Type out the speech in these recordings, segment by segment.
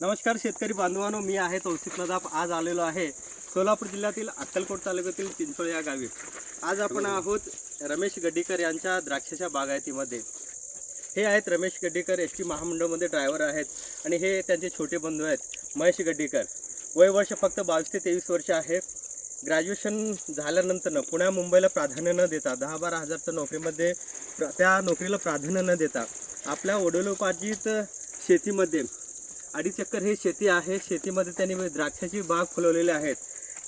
नमस्कार शेतकरी बांधवांनो मी आहे तौसिफ नदाफ आज आलेलो आहे सोलापूर जिल्ह्यातील अक्कलकोट तालुक्यातील चिंचोळ या गावी. आज आपण आहोत रमेश गड्डीकर यांच्या द्राक्षाच्या बागायतीमध्ये. हे आहेत रमेश गड्डीकर एस टी महामंडळमध्ये ड्रायव्हर आहेत आणि हे त्यांचे छोटे बंधू आहेत महेश गड्डीकर. वय वर्ष फक्त बावीस ते तेवीस वर्ष आहे. ग्रॅज्युएशन झाल्यानंतरनं पुण्या मुंबईला प्राधान्य न देता दहा बारा हजारच्या नोकरीमध्ये प्र- त्या नोकरीला प्राधान्य न देता आपल्या वडिलोपार्जित शेतीमध्ये अडीच एकर हे शेती आहे. शेतीमध्ये त्यांनी म्हणजे द्राक्षाची बाग फुलवलेली आहेत.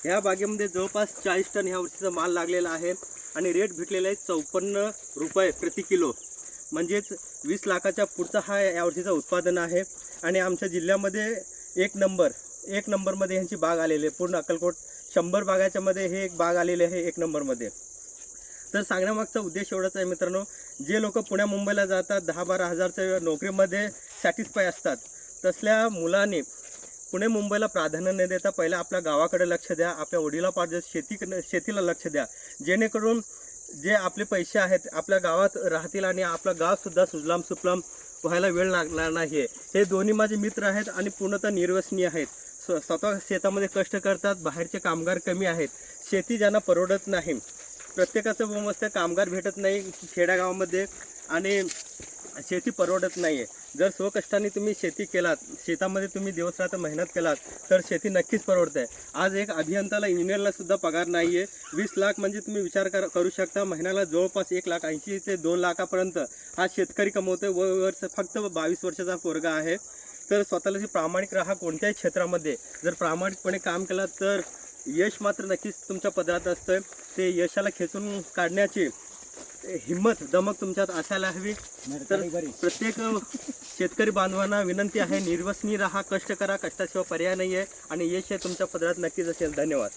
ह्या बागेमध्ये जवळपास चाळीस टन ह्या वर्षीचा माल लागलेला आहे आणि रेट भेटलेला आहे चौपन्न रुपये प्रति किलो. म्हणजेच वीस लाखाच्या पुढचा हा या वर्षीचा उत्पादन आहे. आणि आमच्या जिल्ह्यामध्ये एक नंबर एक नंबरमध्ये ह्यांची बाग आलेली आहे. पूर्ण अक्कलकोट शंभर बागाच्यामध्ये हे एक बाग आलेले आहे एक नंबरमध्ये. तर सांगण्यामागचा उद्देश एवढाच आहे मित्रांनो जे लोक पुण्या मुंबईला जातात दहा बारा हजारच्या नोकरीमध्ये सॅटिस्फाय असतात. तसल्या मुलाने पुणे मुंबईला प्राधान्य न देता पहिला आपल्या गावाकडे लक्ष द्या आपल्या वडिला पाहिजे शेती शेतीला लक्ष द्या. जेणेकरून जे आपले पैसे आहेत आपल्या गावात राहतील आणि आपलं गावसुद्धा सुजलाम सुफलाम व्हायला वेळ लागणार नाही हे दोन्ही माझे मित्र आहेत आणि पूर्णतः निर्वसनीय आहेत. स्व- स्वतः शेतामध्ये कष्ट करतात बाहेरचे कामगार कमी आहेत. शेती ज्यांना परवडत नाही. प्रत्येकाचं मस्त कामगार भेटत नाही खेड्यागावामध्ये आणि शेती परवडत नाही आहे जर स्वकष्टाने तुम्ही शेती केलात शेतामध्ये तुम्ही दिवस रात्र मेहनत केलात तर शेती नक्कीच परवडते. आज एक अभियंताला इंजिनियरला सुद्धा पगार नाही आहे वीस लाख म्हणजे तुम्ही विचार कर करू शकता महिन्याला जवळपास एक लाख ऐंशी ते दोन लाखापर्यंत हा शेतकरी कमवतोय. व वर्ष फक्त बावीस वर्षाचा पोरगा आहे. तर स्वतःला जे प्रामाणिक राहा कोणत्याही क्षेत्रामध्ये. जर प्रामाणिकपणे काम केलं तर यश मात्र नक्कीच तुमच्या पदरात असतं ते यशाला खेचून काढण्याची हिंमत दमक तुमच्यात असायला हवी. तर प्रत्येक शेतकरी बांधवांना विनंती आहे निर्वसनी राहा कष्ट करा कष्टाशिवाय पर्याय नाही आहे आणि यश हे तुमच्या पदरात नक्कीच असेल. धन्यवाद.